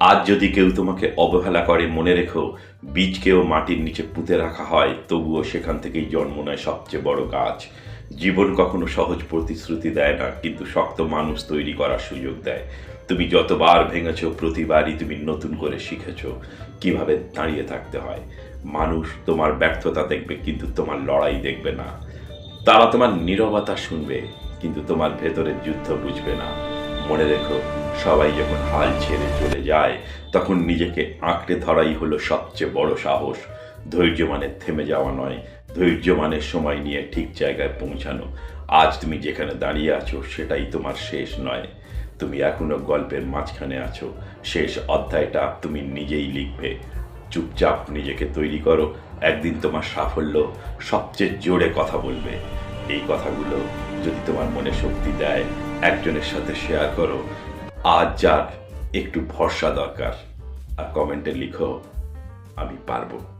আজ যদি কেউ তোমাকে অবহেলা করে, মনে রেখো, বীজকেও মাটির নিচে পুঁতে রাখা হয়, তবুও সেখান থেকেই জন্ম নেয় সবচেয়ে বড় গাছ। জীবন কখনো সহজ প্রতিশ্রুতি দেয় না, কিন্তু শক্ত মানুষ তৈরি করার সুযোগ দেয়। তুমি যতবার ভেঙেছ, প্রতিবারই তুমি নতুন করে শিখেছ কীভাবে দাঁড়িয়ে থাকতে হয়। মানুষ তোমার ব্যর্থতা দেখবে, কিন্তু তোমার লড়াই দেখবে না। তারা তোমার নীরবতা শুনবে, কিন্তু তোমার ভেতরের যুদ্ধ বুঝবে না। মনে রেখো, সবাই যখন হাল ছেড়ে চলে যায়, তখন নিজেকে আঁকড়ে ধরাই হলো সবচেয়ে বড় সাহস। ধৈর্য মানে থেমে যাওয়া নয়, ধৈর্য মানে সময় নিয়ে ঠিক জায়গায় পৌঁছানো। আজ তুমি যেখানে দাঁড়িয়ে আছো, সেটাই তোমার শেষ নয়। তুমি এখনও গল্পের মাঝখানে আছো। শেষ অধ্যায়টা তুমি নিজেই লিখবে। চুপচাপ নিজেকে তৈরি করো, একদিন তোমার সাফল্য সবচেয়ে জোরে কথা বলবে। এই কথাগুলো যদি তোমার মনে শক্তি দেয়, একজনের সাথে শেয়ার করো। আজ যার একটু ভরসা দরকার। আর কমেন্টে লিখো, আমি পারব।